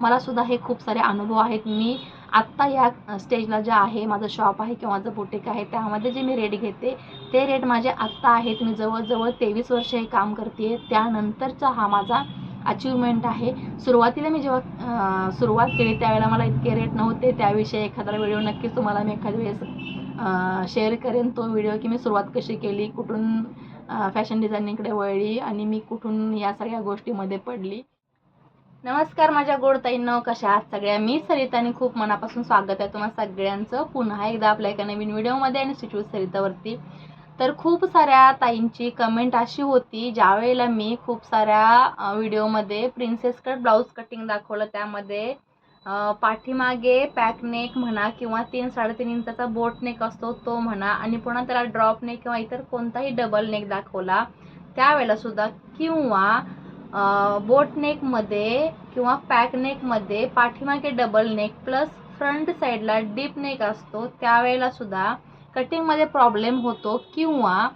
मला सुद्धा हे खूप सारे अनुभव आहेत. मी आत्ता या स्टेजला जे आहे माझं शॉप आहे किंवा माझं बुटीक आहे त्यामध्ये जे मी रेट घेते ते रेट माझे आत्ता आहेत. मी जवळजवळ तेवीस वर्ष हे काम करते त्यानंतरचा हा माझा अचिव्हमेंट आहे. सुरुवातीला मी जेव्हा सुरुवात केली त्यावेळेला मला इतके रेट नव्हते. त्याविषयी एखादा व्हिडिओ नक्कीच तुम्हाला मी एखाद्या वेळेस शेअर करेन. तो व्हिडिओ की मी सुरुवात कशी केली कुठून फॅशन डिझायनिंगकडे वळली आणि मी कुठून या सगळ्या गोष्टीमध्ये पडली. नमस्कार माझ्या गोडताईंनो कशा आहात सगळ्या? मी सरिता आणि खूप मनापासून स्वागत आहे तुम्हाला सगळ्यांचं. पुन्हा एकदा आपल्या एका नवीन व्हिडिओमध्ये आणि स्टिच सरितावरती. तर खूप साऱ्या ताईंची कमेंट अशी होती ज्यावेळेला मी खूप साऱ्या व्हिडिओमध्ये प्रिन्सेस कट ब्लाऊज कटिंग दाखवलं त्यामध्ये पाठीमागे पॅक नेक म्हणा किंवा तीन साडेतीन इंचाचा बोट नेक असतो तो म्हणा आणि पुन्हा त्याला ड्रॉप नेक किंवा इतर कोणताही डबल नेक दाखवला त्यावेळेला सुद्धा किंवा बोट नेकमध्ये किंवा पॅक नेकमध्ये पाठीमागे डबल नेक प्लस फ्रंट साईडला डीप नेक असतो त्यावेळेला सुद्धा कटिंगमध्ये प्रॉब्लेम होतो किंवा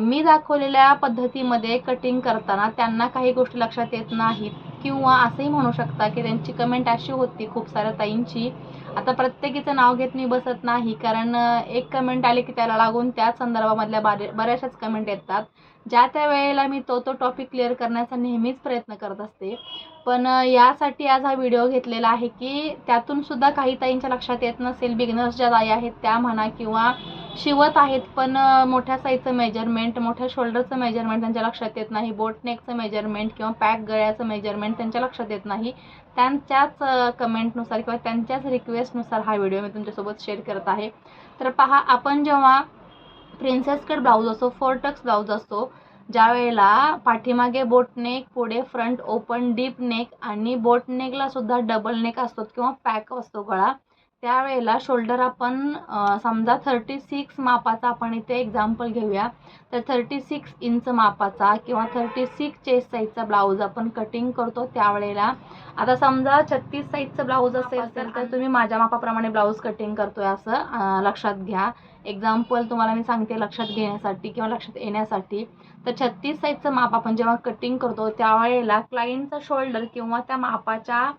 मी दाखवलेल्या पद्धतीमध्ये कटिंग करताना त्यांना काही गोष्टी लक्षात येत नाहीत किंवा असंही म्हणू शकता की त्यांची कमेंट अशी होती खूप साऱ्या ताईंची आता प्रत्येकीचं नाव घेत मी बसत नाही कारण एक कमेंट आली की त्याला लागून त्याच संदर्भामधल्या बारे बऱ्याचशाच कमेंट येतात. ज्या त्या वेळेला मी तो तो टॉपिक क्लिअर करण्याचा नेहमीच प्रयत्न करत असते. पण यासाठी आज हा व्हिडिओ घेतलेला आहे की त्यातून सुद्धा काही ताईंच्या लक्षात येत नसेल बिगनर्स ज्या ताई आहेत त्या म्हणा किंवा शिवत आहेत पण मोठ्या साईजचं मेजरमेंट मोठ्या शोल्डरचं मेजरमेंट त्यांच्या लक्षात येत नाही बोटनेकचं मेजरमेंट किंवा पॅक गळ्याचं मेजरमेंट त्यांच्या लक्षात येत नाही. त्यांच्याच कमेंटनुसार किंवा त्यांच्याच रिक्वेस्टनुसार हा व्हिडिओ मी तुमच्यासोबत शेअर करत आहे. तर पहा आपण जेव्हा प्रिन्सेस कट ब्लाऊज असो फोर टक्स ब्लाऊज असतो ज्या वेळेला पाठीमागे बोट नेक पुढे फ्रंट ओपन डीप नेक आणि बोट नेकला सुद्धा डबल नेक असतो किंवा पॅक असतो गळा त्यावेळेला शोल्डर आपण समजा थर्टी सिक्स मापाचा आपण इथे एक्झाम्पल घेऊया. तर थर्टी सिक्स इंच मापाचा किंवा थर्टी सिक्स चेस्ट साईजचा ब्लाऊज आपण कटिंग करतो त्यावेळेला. आता समजा छत्तीस साईजचं ब्लाऊज असेल तर तुम्ही माझ्या मापाप्रमाणे ब्लाऊज कटिंग करतोय असं लक्षात घ्या. एक्झाम्पल तुम्हाला मी सांगते लक्षात घेण्यासाठी किंवा लक्षात येण्यासाठी. तर छत्तीस साईजचं माप आपण जेव्हा कटिंग करतो त्यावेळेला क्लायंटचा शोल्डर किंवा त्या मापाच्या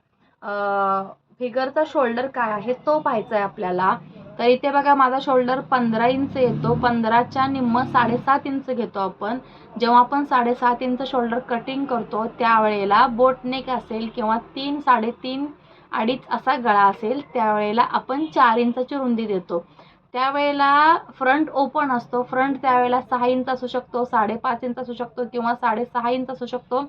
फिगरचा शोल्डर काय आहे तो पाहायचा आहे आपल्याला. तर इथे बघा माझा शोल्डर पंधरा इंच येतो. पंधराच्या निम्म साडेसात इंच घेतो आपण. जेव्हा आपण साडेसात इंच शोल्डर कटिंग करतो त्यावेळेला बोटनेक असेल किंवा तीन साडेतीन अडीच असा गळा असेल त्यावेळेला आपण चार इंचाची रुंदी देतो. त्यावेळेला फ्रंट ओपन असतो. फ्रंट त्यावेळेला सहा इंच असू शकतो साडेपाच इंच असू शकतो किंवा साडेसहा इंच असू शकतो.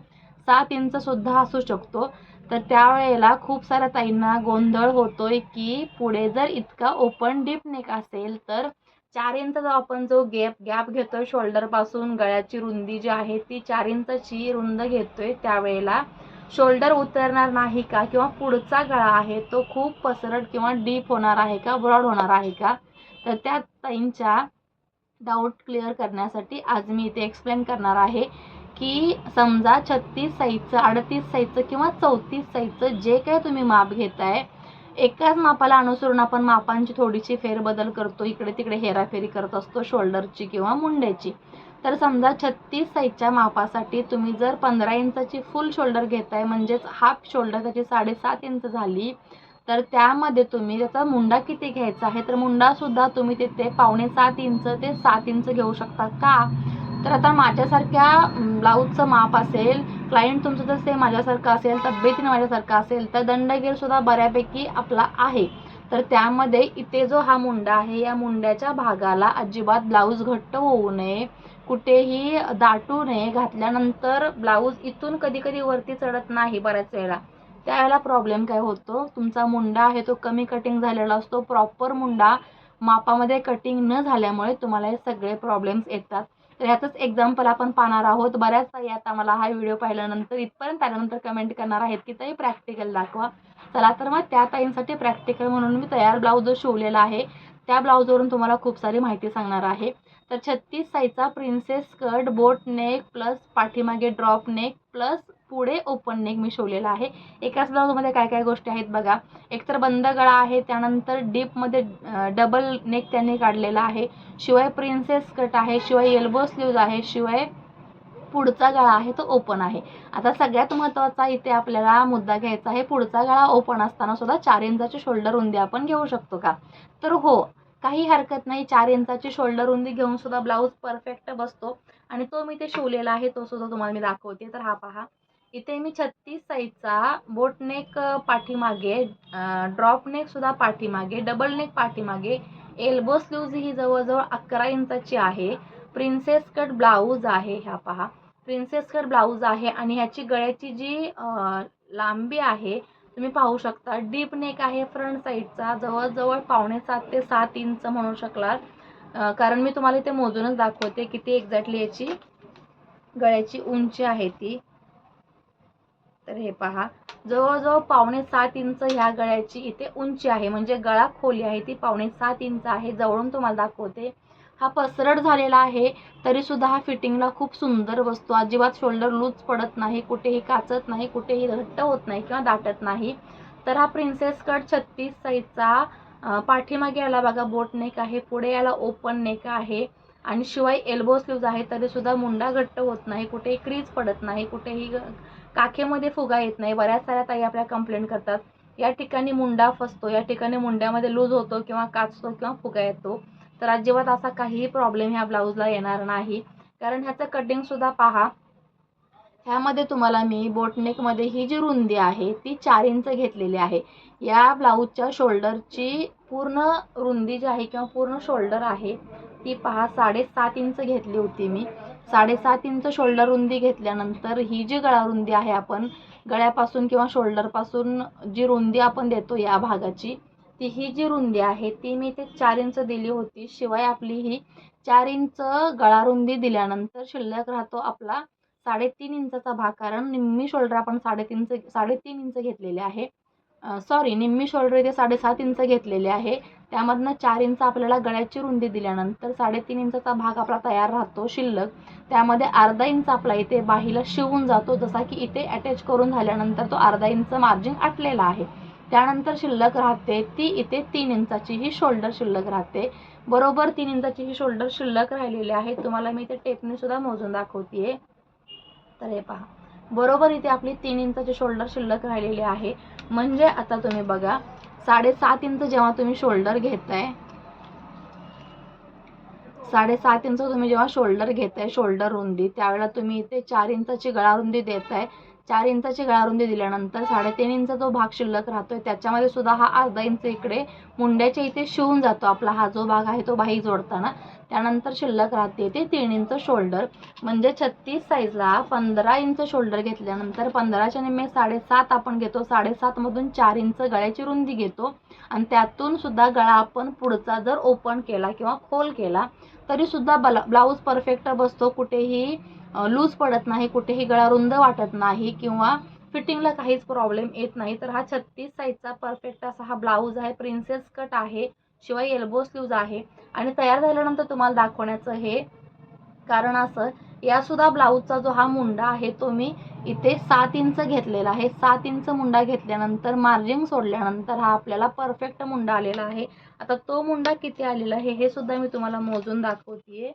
सात इंच सुद्धा असू शकतो. तर त्यावेळेला खूप साऱ्या ताईंना गोंधळ होतोय की पुढे जर इतका ओपन डीप नेक असेल तर चार इंचचा आपण जो गॅप गॅप घेतोय शोल्डरपासून गळ्याची रुंदी जी आहे ती चार इंचची रुंद घेतोय त्यावेळेला शोल्डर उतरणार नाही का? किंवा पुढचा गळा आहे तो खूप पसरट किंवा डीप होणार आहे का? ब्रॉड होणार आहे का? तर त्या ताईंच्या डाऊट क्लिअर करण्यासाठी आज मी इथे एक्सप्लेन करणार आहे की समजा छत्तीस साईजचं अडतीस साईजचं किंवा चौतीस साईजचं जे काही तुम्ही माप घेताय एकाच मापाला अनुसरून आपण मापांची थोडीशी फेरबदल करतो. इकडे तिकडे हेराफेरी करत असतो शोल्डरची किंवा मुंड्याची तर समजा छत्तीस साईजच्या मापासाठी तुम्ही जर पंधरा इंचाची फुल शोल्डर घेताय म्हणजेच हाफ शोल्डर त्याची साडेसात इंच झाली तर त्यामध्ये तुम्ही त्याचा मुंडा किती घ्यायचा आहे? तर मुंडासुद्धा तुम्ही तिथे पावणे सात इंच ते सात इंच घेऊ शकता का? तर आता माझ्यासारख्या ब्लाऊजचं माप असेल क्लायंट तुमचं जर सेम माझ्यासारखं असेल तब्येतीने माझ्यासारखं असेल तर दंडगीरसुद्धा बऱ्यापैकी आपला आहे. तर त्यामध्ये इथे जो हा मुंडा आहे या मुंड्याच्या भागाला अजिबात ब्लाऊज घट्ट होऊ नये. कुठेही दाटू नये. घातल्यानंतर ब्लाऊज इथून कधी कधी वरती चढत नाही बऱ्याच वेळा त्यावेळेला प्रॉब्लेम काय होतो? तुमचा मुंडा आहे तो कमी कटिंग झालेला असतो. प्रॉपर मुंडा मापामध्ये कटिंग न झाल्यामुळे तुम्हाला हे सगळे प्रॉब्लेम्स येतात. तर ह्याचंच एक्झाम्पल आपण पाहणार आहोत. बऱ्याच ताई आता मला हा व्हिडिओ पाहिल्यानंतर इथपर्यंत आल्यानंतर कमेंट करणार आहेत की ताई प्रॅक्टिकल दाखवा. चला तर मग त्या ताईंसाठी प्रॅक्टिकल म्हणून मी तयार ब्लाऊज जो शिवलेला आहे. त्या ब्लाऊजवरून तुम्हाला खूप सारी माहिती सांगणार आहे. तर छत्तीस साईजचा princess skirt boat neck plus पाठीमागे ड्रॉप नेक प्लस पुढे ओपन नेक मी शिवलेला आहे. एकाच ब्लाऊजमध्ये काय काय गोष्टी आहेत बघा. एकतर बंद गळा आहे त्यानंतर डीपमध्ये डबल नेक त्यांनी काढलेला आहे. शिवाय प्रिन्सेस कट आहे शिवाय एल्बो स्लीव्ज आहे शिवाय पुढचा गळा आहे तो ओपन आहे. आता सगळ्यात महत्त्वाचा इथे आपल्याला मुद्दा घ्यायचा आहे पुढचा गळा ओपन असताना सुद्धा चार इंचाची शोल्डर रुंदी आपण घेऊ शकतो का? तर हो काही हरकत नाही. चार इंचाची शोल्डर रुंदी घेऊन सुद्धा ब्लाऊज परफेक्ट बसतो. आणि तो मी ते शिवलेला आहे तो सुद्धा तुम्हाला मी दाखवते. तर हा पहा. इथे मी छत्तीस साईजचा बोटनेक पाठीमागे ड्रॉपनेकसुद्धा सुद्धा पाठीमागे डबल नेक पाठीमागे एल्बो स्लीव्ज ही जवळजवळ अकरा इंचाची आहे. प्रिन्सेस कट ब्लाऊज आहे ह्या पहा. प्रिन्सेस कट ब्लाऊज आहे आणि ह्याची गळ्याची जी लांबी आहे तुम्ही पाहू शकता. डीप नेक आहे फ्रंट साईडचा जवळजवळ पावणे सात ते सात इंच म्हणू शकलात. कारण मी तुम्हाला इथे मोजूनच दाखवते किती एक्झॅक्टली याची गळ्याची उंची आहे ती. तर हे पहा जवळजवळ पावणे सात इंच ह्या गळ्याची इथे उंची आहे म्हणजे गळा खोली आहे ती पावणे सात इंच आहे जवळून तुम्हाला दाखवते. हा पसरट झालेला आहे तरीसुद्धा हा फिटिंगला खूप सुंदर बसतो अजिबात शोल्डर लूज पडत नाही कुठेही काचत नाही कुठेही घट्ट होत नाही किंवा दाटत नाही. तर हा प्रिन्सेस कट छत्तीस साईजचा पाठीमागे याला बघा बोट नेक आहे पुढे याला ओपन नेक आहे आणि शिवाय एल्बो स्लीव्ज आहे तरीसुद्धा मुंडा घट्ट होत नाही कुठेही क्रीज पडत नाही कुठेही काखेमध्ये फुगा येत नाही. बऱ्याच साऱ्या ताई आपल्या कंप्लेंट करतात. या ठिकाणी मुंडा फसतो. या ठिकाणी मुंड्यामध्ये लूज होतो किंवा काचतो किंवा फुगा येतो. तर अजिबात असा काहीही प्रॉब्लेम ह्या ब्लाऊजला येणार नाही. कारण ह्याचं कटिंग सुद्धा पहा. ह्यामध्ये तुम्हाला मी बोटनेकमध्ये ही जी रुंदी आहे ती चार इंच घेतलेली आहे. या ब्लाऊजच्या शोल्डरची पूर्ण रुंदी जी आहे किंवा पूर्ण शोल्डर आहे ती पहा साडेसात इंच घेतली होती मी. साडेसात इंच शोल्डर रुंदी घेतल्यानंतर ही जी गळा रुंदी आहे आपण गळ्यापासून किंवा शोल्डरपासून जी रुंदी आपण देतो या भागाची ती ही जी रुंदी आहे ती मी ते चार इंच दिली होती. शिवाय आपली ही चार इंच गळा रुंदी दिल्यानंतर शिल्लक राहतो आपला साडेतीन इंचाचा भाग. कारण निम्मी शोल्डर आपण साडेतीन साडेतीन इंच घेतलेले आहे. सॉरी निम्मी शोल्डर इथे साडेसात इंच घेतलेले आहे. त्यामधनं चार इंच आपल्याला गळ्याची रुंदी दिल्यानंतर साडेतीन इंचाचा भाग आपला तयार राहतो शिल्लक. त्यामध्ये अर्धा इंच आपला इथे बाहीला शिवून जातो जसा की इथे अटॅच करून झाल्यानंतर तो अर्धा इंच मार्जिन आटलेला आहे. त्यानंतर शिल्लक राहते ती इथे तीन इंचाची ही शोल्डर शिल्लक राहते. बरोबर तीन इंचाची ही शोल्डर शिल्लक राहिलेली आहे. तुम्हाला मी इथे टेपने सुद्धा मोजून दाखवते तर हे पहा. बरोबर इथे आपली तीन इंचाची शोल्डर शिल्लक राहिलेली आहे. म्हणजे आता तुम्ही बघा साडेसात इंच जेव्हा तुम्ही शोल्डर घेताय साडेसात इंच तुम्ही जेव्हा शोल्डर घेताय शोल्डर रुंदी त्यावेळेला तुम्ही इथे चार इंचाची गळा रुंदी देताय. चार इंचाची गळारुंदी दिल्यानंतर साडेतीन इंच जो भाग शिल्लक राहतोय त्याच्यामध्ये सुद्धा हा अर्धा इंच इकडे मुंड्याच्या इथे शिवून जातो आपला. हा जो भाग आहे तो बाही जोडताना. त्यानंतर शिल्लक राहते ते तीन इंच शोल्डर. म्हणजे छत्तीस साईजला पंधरा इंच शोल्डर घेतल्यानंतर पंधराच्या निम्मे साडेसात आपण घेतो. साडेसातमधून चार इंच गळ्याची रुंदी घेतो. आणि त्यातून सुद्धा गळा आपण पुढचा जर ओपन केला किंवा खोल केला तरी सुद्धा बला ब्लाऊज परफेक्ट बसतो. कुठेही लूज पडत नाही कुठेही गळा रुंद वाटत नाही किंवा फिटिंगला काहीच प्रॉब्लेम येत नाही. तर हा छत्तीस साईजचा परफेक्ट असा हा ब्लाऊज आहे. प्रिन्सेस कट आहे. शिवाय एल्बो स्लीव्ज आहे. आणि तयार झाल्यानंतर तुम्हाला दाखवण्याचं हे कारण असं यासुद्धा ब्लाऊजचा जो हा मुंडा आहे तो मी इथे सात इंच घेतलेला आहे. सात इंच मुंडा घेतल्यानंतर मार्जिंग सोडल्यानंतर हा आपल्याला परफेक्ट मुंडा आलेला आहे. आता तो मुंडा किती आलेला आहे हे सुद्धा मी तुम्हाला मोजून दाखवतेय.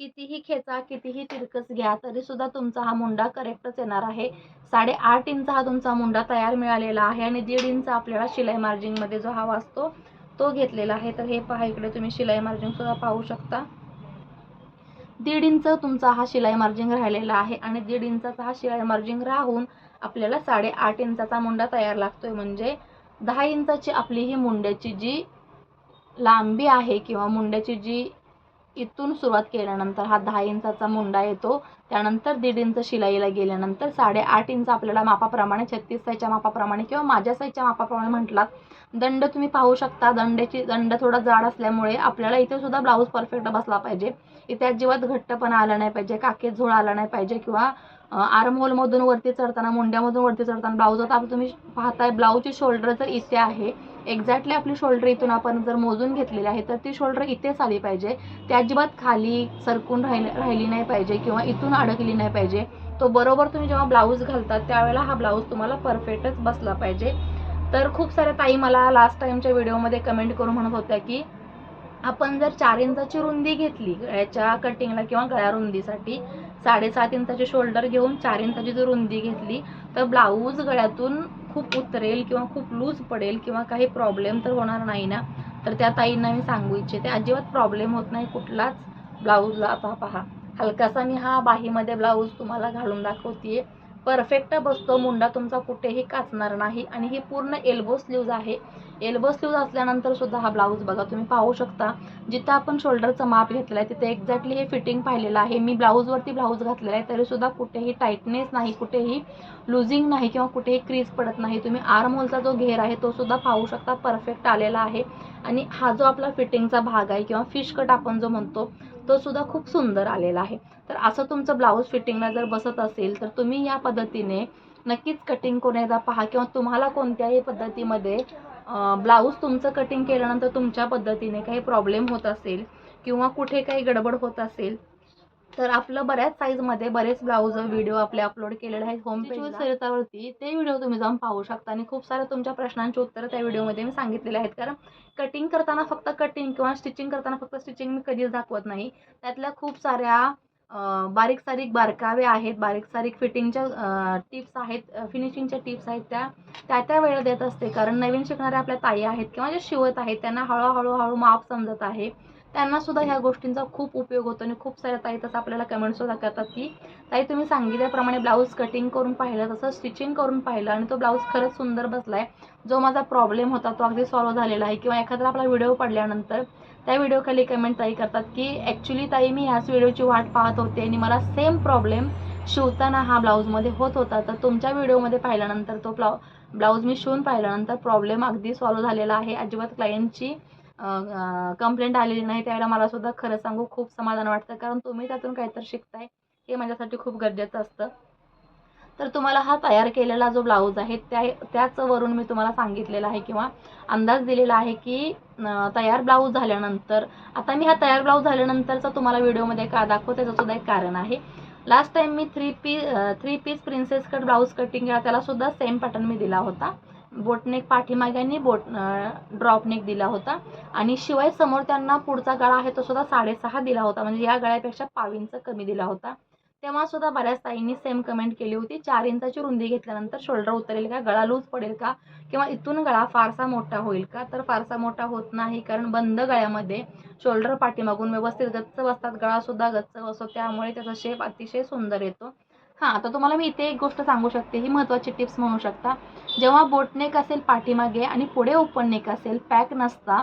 कितीही खेचा कितीही तिरकस घ्या तरी सुद्धा तुमचा हा मुंडा करेक्टच येणार आहे. साडेआठ इंच हा तुमचा मुंडा तयार मिळालेला आहे आणि दीड इंच आपल्याला शिलाई मार्जिंगमध्ये जो हवा असतो तो घेतलेला आहे. तर हे पहा इकडे तुम्ही शिलाई मार्जिंग सुद्धा पाहू शकता. दीड इंच तुमचा हा शिलाई मार्जिंग राहिलेला आहे आणि दीड इंचाचा हा शिलाई मार्जिंग राहून आपल्याला साडेआठ इंचाचा मुंडा तयार लागतोय. म्हणजे दहा इंचाची आपली ही मुंड्याची जी लांबी आहे किंवा मुंड्याची जी इथून सुरुवात केल्यानंतर हा दहा इंचाचा मुंडा येतो. त्यानंतर दीड इंच शिलाईला गेल्यानंतर साडेआठ इंच आपल्याला मापाप्रमाणे छत्तीस साईजच्या मापाप्रमाणे किंवा माझ्या साईजच्या मापाप्रमाणे म्हटलात दंड तुम्ही पाहू शकता. दंडेची दंड थोडा जाड असल्यामुळे आपल्याला इथे सुद्धा ब्लाऊज परफेक्ट बसला पाहिजे. इथे अजिबात घट्टपणा आला नाही पाहिजे काकेत झोळ आला नाही पाहिजे किंवा आर्मोलमधून वरती चढताना मुंड्यामधून वरती चढताना ब्लाऊज आता तुम्ही पाहताय ब्लाऊजची शोल्डर तर इथे आहे एक्झॅक्टली आपली शोल्डर इथून आपण जर मोजून घेतलेली आहे तर ती शोल्डर इथेच आली पाहिजे. ती अजिबात खाली सरकून राहिली राहिली नाही पाहिजे किंवा इथून अडकली नाही पाहिजे. तो बरोबर तुम्ही जेव्हा ब्लाऊज घालतात त्यावेळेला हा ब्लाऊज तुम्हाला परफेक्टच बसला पाहिजे. तर खूप साऱ्या ताई मला लास्ट टाईमच्या व्हिडिओमध्ये कमेंट करून म्हणत होत्या की आपण जर चार इंचाची रुंदी घेतली गळ्याच्या कटिंगला किंवा गळ्या रुंदीसाठी साडेसात इंचाचे शोल्डर घेऊन चार इंचाची जर रुंदी घेतली तर ब्लाऊज गळ्यातून खूप उतरेल किंवा खूप लूज पडेल किंवा काही प्रॉब्लेम तर होणार नाही ना? तर त्या ताईंना मी सांगू इच्छिते अजिबात प्रॉब्लेम होत नाही कुठलाच ब्लाऊजला आता पहा हलकासा मी हा बाहीमध्ये ब्लाऊज तुम्हाला घालून दाखवते परफेक्ट बसतो मुंडा तुमचा कुठेही काचणार नाही आणि ही पूर्ण एल्बो स्लीव्ज आहे. एल्बो स्लीव्ज असल्यानंतर सुद्धा हा ब्लाऊज बघा तुम्ही पाहू शकता. जिथं आपण शोल्डरचं माप घेतलं आहे तिथे एक्झॅक्टली हे फिटिंग पाहिलेलं आहे. मी ब्लाऊजवरती ब्लाऊज घातलेला आहे तरीसुद्धा कुठेही टाईटनेस नाही कुठेही लुझिंग नाही किंवा कुठेही क्रीज पडत नाही. तुम्ही आर्म होलचा जो घेर आहे तो सुद्धा पाहू शकता परफेक्ट आलेला आहे. आणि हा जो आपला फिटिंगचा भाग आहे किंवा फिश कट आपण जो म्हणतो तो सुद्धा खूप सुंदर आलेला आहे. तर असं तुमचं ब्लाऊज फिटिंगला जर बसत असेल तर तुम्ही या पद्धतीने नक्कीच कटिंग करून एकदा पहा किंवा तुम्हाला कोणत्याही पद्धतीमध्ये ब्लाऊज तुमचं कटिंग केल्यानंतर तुमच्या पद्धतीने काही प्रॉब्लेम होत असेल किंवा कुठे काही गडबड होत असेल तर आपलं बऱ्याच साईजमध्ये बरेच ब्लाऊज व्हिडिओ आपले अपलोड केलेले आहेत होम पेज सरितावरती ते व्हिडिओ तुम्ही जाऊन पाहू शकता. आणि खूप साऱ्या तुमच्या प्रश्नांची उत्तरं त्या व्हिडिओमध्ये मी सांगितलेले आहेत. कारण कटिंग करताना फक्त कटिंग किंवा स्टिचिंग करताना फक्त स्टिचिंग मी कधीच दाखवत नाही. त्यातल्या खूप साऱ्या बारीक सारीक बारकावे आहेत. बारीक सारीक फिटिंगच्या टिप्स आहेत. फिनिशिंगच्या टिप्स आहेत. त्या त्या त्या वेळेला देत असते. कारण नवीन शिकणाऱ्या आपल्या ताई आहेत किंवा जे शिवत आहेत त्यांना हळूहळू हळू माप समजत आहे. त्यांना सुद्धा ह्या गोष्टींचा खूप उपयोग होतो आणि खूप साऱ्या ताई तसं आपल्याला कमेंट सुद्धा करतात की ताई तुम्ही सांगितल्याप्रमाणे ब्लाऊज कटिंग करून पाहिलं तसं स्टिचिंग करून पाहिलं आणि तो ब्लाऊज खरंच सुंदर बसलाय. जो माझा प्रॉब्लेम होता तो अगदी सॉल्व्ह झालेला आहे. किंवा एखादा आपला व्हिडिओ पडल्यानंतर त्या व्हिडिओखाली कमेंट ताई करतात की ॲक्च्युली ताई मी ह्याच व्हिडिओची वाट पाहत होते आणि मला सेम प्रॉब्लेम शिवताना हा ब्लाऊजमध्ये होत होता. तर तुमच्या व्हिडिओमध्ये पाहिल्यानंतर तो ब्लाऊ ब्लाऊज मी शिवून पाहिल्यानंतर प्रॉब्लेम अगदी सॉल्व्ह झालेला आहे. अजिबात क्लायंटची कंप्लेंट आलेली नाही त्यावेळेला मला सुद्धा खरं सांगू खूप समाधान वाटतं. कारण तुम्ही त्यातून काहीतरी शिकताय हे माझ्यासाठी खूप गरजेचं असतं. तर तुम्हाला हा तयार केलेला जो ब्लाऊज आहे त्या त्याच वरून मी तुम्हाला सांगितलेला आहे किंवा अंदाज दिलेला आहे की तयार ब्लाऊज झाल्यानंतर आता मी हा तयार ब्लाऊज झाल्यानंतरचा तुम्हाला व्हिडिओमध्ये का दाखवतो त्याचं सुद्धा एक कारण आहे. लास्ट टाइम मी three P three piece princess cut blouse cutting केला त्यालासुद्धा सेम पॅटर्न मी दिला होता. बोटनेक पाठीमागे आणि बोट ड्रॉपनेक दिला होता. आणि शिवाय समोर त्यांना पुढचा गळा आहे तो सुद्धा साडेसहा दिला होता. म्हणजे या गळ्यापेक्षा पाव इंच कमी दिला होता. तेव्हा सुद्धा बऱ्याच ताईंनी सेम कमेंट केली होती. चार इंचाची रुंदी घेतल्यानंतर शोल्डर उतरेल का? गळा लूज पडेल का? किंवा इथून गळा फारसा मोठा होईल का? तर फारसा मोठा होत नाही कारण बंद गळ्यामध्ये शोल्डर पाठीमागून व्यवस्थित गच्च बसतात. गळा सुद्धा गच्च बसतो त्यामुळे त्याचा शेप अतिशय सुंदर येतो. हां तर तुम्हाला मी इथे एक गोष्ट सांगू शकते. ही महत्त्वाची टिप्स म्हणू शकता. जेव्हा बोटनेक असेल पाठीमागे आणि पुढे ओपन नेक असेल पॅक नसता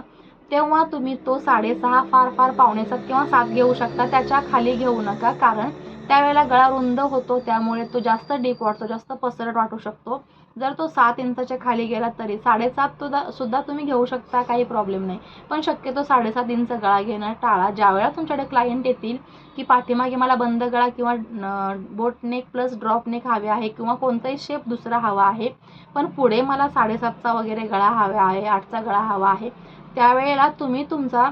तेव्हा तुम्ही तो साडेसहा फार फार पावणे किंवा सात घेऊ शकता. त्याच्याखाली घेऊ नका कारण त्यावेळेला गळा रुंद होतो त्यामुळे तो जास्त डीप वाटतो जास्त पसरट वाटू शकतो. जर तो सात इंचाच्या खाली गेला तरी साडेसात तो सुद्धा तुम्ही घेऊ शकता काही प्रॉब्लेम नाही. पण शक्यतो साडेसात इंच गळा घेणं टाळा. ज्यावेळेला तुमच्याकडे क्लायंट येतील की पाठीमागे मला बंद गळा किंवा boat neck plus drop neck हवे आहे किंवा कोणताही शेप दुसरा हवा आहे पण पुढे मला साडेसातचा वगैरे गळा हवा आहे आठचा गळा हवा आहे त्यावेळेला तुम्ही तुमचा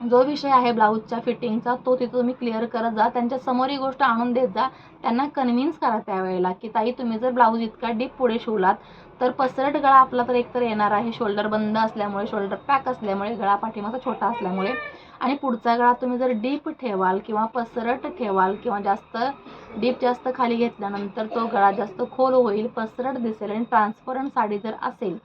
जो विषय आहे ब्लाऊजच्या फिटिंगचा तो तिथं तुम्ही क्लिअर करत जा. त्यांच्यासमोर ही गोष्ट आणून देत जा. त्यांना कन्व्हिन्स करा त्यावेळेला की ताई तुम्ही जर ब्लाऊज इतका डीप पुढे शिवलात तर पसरट गळा आपला तर एकतर येणार आहे. शोल्डर बंद असल्यामुळे शोल्डर पॅक असल्यामुळे गळा पाठीमाचा छोटा असल्यामुळे. आणि पुढचा गळा तुम्ही जर डीप ठेवाल किंवा पसरट ठेवाल किंवा जास्त डीप जास्त खाली घेतल्यानंतर तो गळा जास्त खोल होईल पसरट दिसेल आणि ट्रान्सपरंट साडी जर असेल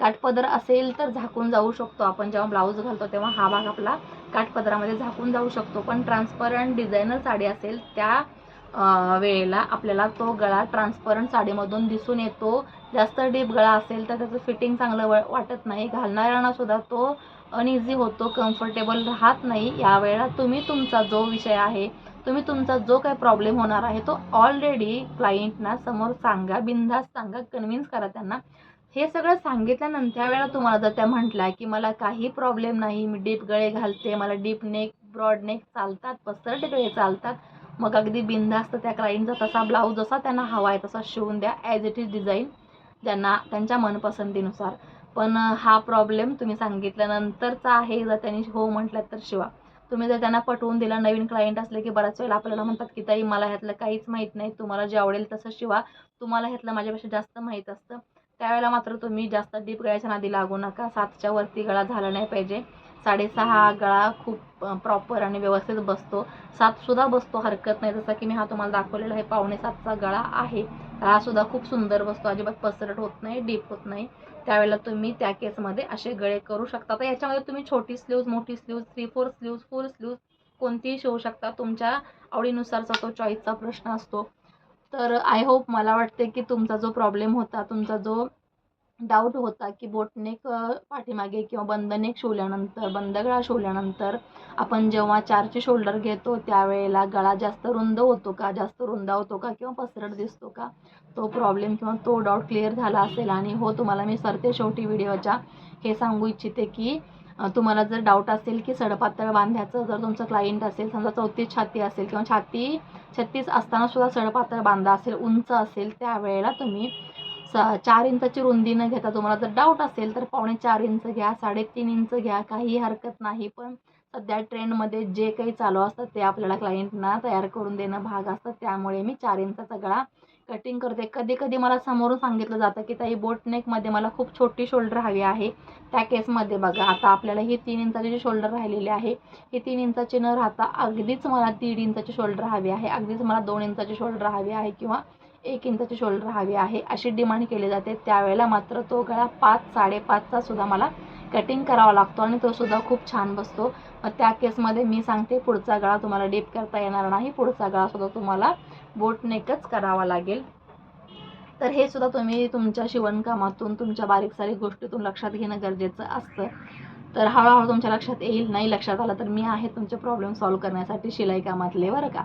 काठपदर असेल तर झाकून जाऊ शकतो. आपण जेव्हा ब्लाऊज घालतो तेव्हा हा भाग आपला काठपदरामध्ये झाकून जाऊ शकतो. पण ट्रान्सपरंट डिझायनर साडी असेल त्या वेळेला आपल्याला तो गळा ट्रान्सपरंट साडीमधून दिसून येतो. जास्त डीप गळा असेल तर त्याचं फिटिंग चांगलं व वाटत नाही. घालणाऱ्यांना सुद्धा तो अनइझी होतो कम्फर्टेबल राहत नाही. यावेळेला तुम्ही तुमचा जो विषय आहे तुम्ही तुमचा जो काही प्रॉब्लेम होणार आहे तो ऑलरेडी क्लायंटना समोर सांगा बिनधास्त सांगा कन्व्हिन्स करा त्यांना. हे सगळं सांगितल्यानंतर वेळेला तुम्हाला जर त्या म्हटल्या की मला काही प्रॉब्लेम नाही मी डीप गळे घालते मला डीप नेक ब्रॉड नेक चालतात पसरट गळे चालतात. मग अगदी बिनधास्त त्या क्लाइंटचा तसा ब्लाऊज जसा त्यांना हवा आहे तसा शिवून द्या ॲज इट इज डिझाईन ज्यांना त्यांच्या मनपसंतीनुसार. पण हा प्रॉब्लेम तुम्ही सांगितल्यानंतरचा आहे जर त्यांनी हो म्हटलं तर शिवा. तुम्ही जर त्यांना पटवून दिला नवीन क्लायंट असले की बऱ्याच वेळेला आपल्याला म्हणतात की ताई मला ह्यातलं काहीच माहीत नाही तुम्हाला जे आवडेल तसं शिवा. तुम्हाला ह्यातलं माझ्यापेक्षा जास्त माहीत असतं. त्यावेळेला मात्र तुम्ही जास्त डीप गळ्याच्या नादी लागू नका. सातच्या वरती गळा झाला नाही पाहिजे. साडेसहा गळा खूप प्रॉपर आणि व्यवस्थित बसतो. सातसुद्धा बसतो हरकत नाही. जसं की मी हा तुम्हाला दाखवलेला आहे पावणे सातचा गळा आहे. हा सुद्धा खूप सुंदर बसतो. अजिबात पसरट होत नाही डीप होत नाही. त्यावेळेला तुम्ही त्या केसमध्ये असे गळे करू शकता. तर याच्यामध्ये तुम्ही छोटी स्लीव्ज मोठी sleeves three four sleeves full sleeves कोणतीही शिवू शकता. तुमच्या आवडीनुसारचा तो चॉईसचा प्रश्न असतो. तर आय होप मला वाटते की तुमचा जो प्रॉब्लेम होता तुमचा जो डाऊट होता की बोटनेक पाठीमागे किंवा बंद नेक शिवल्यानंतर बंद गळा शिवल्यानंतर आपण जेव्हा चारचे शोल्डर घेतो त्यावेळेला गळा जास्त रुंद होतो का? जास्त रुंद होतो का? किंवा पसरट दिसतो का? तो प्रॉब्लेम किंवा तो डाऊट क्लिअर झाला असेल आणि हो तुम्हाला मी सरते शेवटी व्हिडिओच्या हे सांगू इच्छिते की तुम्हाला जर डाऊट असेल की सडपातळ बांधायचं जर तुमचं क्लायंट असेल समजा चौथी छाती असेल किंवा छाती छत्तीस असताना सुद्धा सडपातळ बांधा असेल उंच असेल त्यावेळेला तुम्ही स चार इंचाची रुंदी न घेता तुम्हाला जर डाऊट असेल तर पावणे चार इंच घ्या साडेतीन इंच घ्या काही हरकत नाही. पण सध्या ट्रेंडमध्ये जे काही चालू असतं ते आपल्याला क्लायंटना तयार करून देणं भाग असतं. त्यामुळे मी चार इंचाचा गळा कटिंग करते. कधी कधी मला समोरून सांगितलं जातं की ताई बोट नेकमध्ये मला खूप छोटी शोल्डर हवी आहे. त्या केसमध्ये बघा. आता आपल्याला ही तीन इंचाची जी शोल्डर राहिलेली आहे ही तीन इंचाची न राहता अगदीच मला दीड इंचाची शोल्डर हवी आहे. अगदीच मला दोन इंचाची शोल्डर हवी आहे किंवा एक इंचाची शोल्डर हवी आहे अशी डिमांड केली जाते. त्यावेळेला मात्र तो गळा पाच साडेपाचचा सुद्धा मला कटिंग करावा लागतो आणि तो सुद्धा खूप छान बसतो. मग त्या केसमध्ये मी सांगते पुढचा गळा तुम्हाला डीप करता येणार नाही. पुढचा गळा सुद्धा तुम्हाला बोटनेकच करावा लागेल. तर हे सुद्धा तुम्ही तुमच्या शिवणकामातून तुमच्या बारीक सारीक गोष्टीतून लक्षात घेणं गरजेचं असतं. तर हळूहळू तुमच्या लक्षात येईल नाही लक्षात आलं तर मी आहे तुमचे प्रॉब्लेम सॉल्व करण्यासाठी शिलाई कामातले बरं का?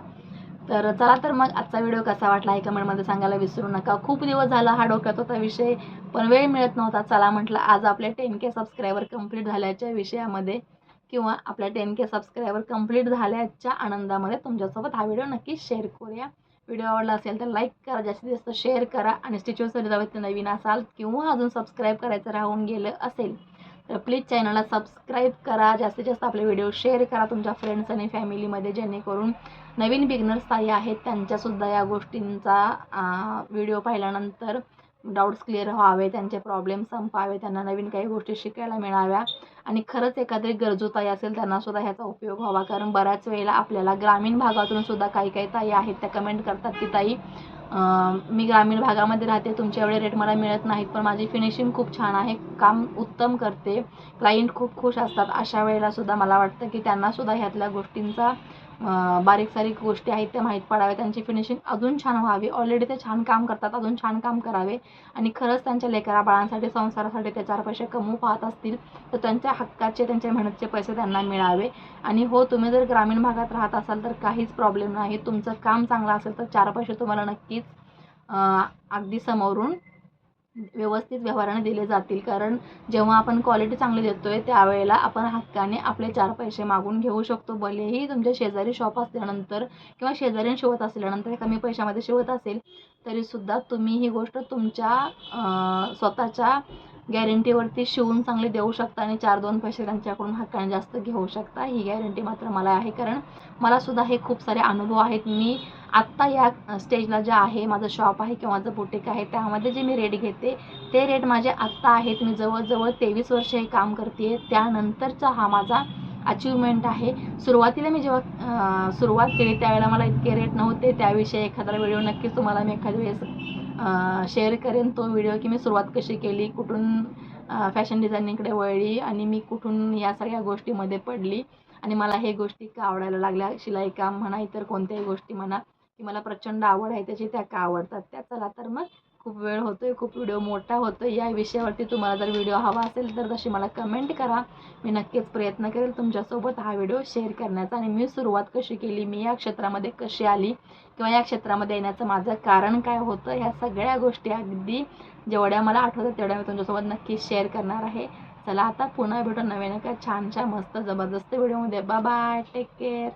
तर चला तर मग आजचा व्हिडिओ कसा वाटला हे कमेंटमध्ये सांगायला विसरू नका. खूप दिवस झाला हा डोक्यात होता विषय पण वेळ मिळत नव्हता. चला म्हटलं आज आपले टेन के सबस्क्रायबर कंप्लीट झाल्याच्या विषयामध्ये किंवा आपल्या टेन के सबस्क्रायबर कंप्लीट झाल्याच्या आनंदामध्ये तुमच्यासोबत हा व्हिडिओ नक्की शेअर करूया. व्हिडिओ आवडला असेल तर लाईक करा जास्तीत जास्त शेअर करा आणि स्टिचवर जावेत नवीन असाल किंवा अजून सबस्क्राईब करायचं राहून गेलं असेल तर प्लीज चॅनलला सबस्क्राईब करा. जास्तीत जास्त आपले व्हिडिओ शेअर करा तुमच्या फ्रेंड्स आणि फॅमिलीमध्ये जेणेकरून नवीन बिगनर्स काही आहेत त्यांच्यासुद्धा या गोष्टींचा व्हिडिओ पाहिल्यानंतर डाऊट्स क्लिअर व्हावे त्यांचे प्रॉब्लेम संपावे त्यांना नवीन काही गोष्टी शिकायला मिळाव्या. आणि खरंच एखादी गरजू ताई असेल त्यांनासुद्धा ह्याचा उपयोग व्हावा. कारण बऱ्याच वेळेला आपल्याला ग्रामीण भागातून सुद्धा काही काही ताई आहेत त्या कमेंट करतात की ताई मी ग्रामीण भागामध्ये राहते तुमच्या एवढे रेट मला मिळत नाहीत पण माझी फिनिशिंग खूप छान आहे काम उत्तम करते क्लायंट खूप खुश असतात. अशा वेळेला सुद्धा मला वाटतं की त्यांनासुद्धा ह्यातल्या गोष्टींचा बारीक सारीक गोष्टी आहेत त्या माहीत पडाव्या त्यांची फिनिशिंग अजून छान व्हावी. ऑलरेडी ते छान काम करतात अजून छान काम करावे. आणि खरंच त्यांच्या लेकरा बाळांसाठी संसारासाठी ते चार पैसे कमवू पाहत असतील तर त्यांच्या हक्काचे त्यांच्या मेहनतचे पैसे त्यांना मिळावे. आणि हो तुम्ही जर ग्रामीण भागात राहत असाल तर काहीच प्रॉब्लेम नाही. तुमचं काम चांगलं असेल तर चार पैसे तुम्हाला नक्कीच अगदी समोरून व्यवस्थित व्यवहाराने दिले जातील. कारण जेव्हा आपण क्वालिटी चांगली देतो आहे त्यावेळेला आपण हक्काने आपले चार पैसे मागून घेऊ शकतो. भलेही तुमच्या शेजारी शॉप असल्यानंतर किंवा शेजाऱ्याने शिवत असल्यानंतर कमी पैशामध्ये शिवत असेल तरीसुद्धा तुम्ही ही गोष्ट तुमच्या स्वतःच्या गॅरंटीवरती शिवून चांगली देऊ शकता आणि चार दोन पैसे त्यांच्याकडून हक्काने जास्त घेऊ शकता. ही गॅरंटी मात्र मला आहे कारण मलासुद्धा हे खूप सारे अनुभव आहेत. मी आत्ता या स्टेजला जे आहे माझं शॉप आहे किंवा माझं बुटीक आहे त्यामध्ये जे मी रेट घेते ते रेट माझे आत्ता आहेत. मी जवळजवळ तेवीस वर्ष हे काम करते त्यानंतरचा हा माझा अचिव्हमेंट आहे. सुरुवातीला मी जेव्हा सुरुवात केली त्यावेळेला मला इतके रेट नव्हते. त्याविषयी एखादा व्हिडिओ नक्कीच तुम्हाला मी एखाद्या वेळेस शेअर करेन तो व्हिडिओ की मी सुरुवात कशी केली कुठून फॅशन डिझायनिंगकडे वळली आणि मी कुठून या सगळ्या गोष्टीमध्ये पडली. आणि मला हे गोष्टी का आवडायला लागल्या शिलाई काम म्हणा इतर कोणत्याही गोष्टी म्हणा की मला प्रचंड आवड आहे त्याची त्या का आवडतात त्या चला तर मग खूप वेळ होतो आहे खूप व्हिडिओ मोठा होतो आहे या विषयावरती तुम्हाला जर व्हिडिओ हवा असेल तर तशी मला कमेंट करा. मी नक्कीच प्रयत्न करेल तुमच्यासोबत हा व्हिडिओ शेअर करण्याचा आणि मी सुरुवात कशी केली मी या क्षेत्रामध्ये कशी आली किंवा या क्षेत्रामध्ये येण्याचं माझं कारण काय होतं ह्या सगळ्या गोष्टी अगदी जेवढ्या मला आठवतात तेवढ्या मी तुमच्यासोबत नक्कीच शेअर करणार आहे. चला आता पुन्हा भेटू नवीन एका छानशा मस्त जबरदस्त व्हिडिओमध्ये. Bye take care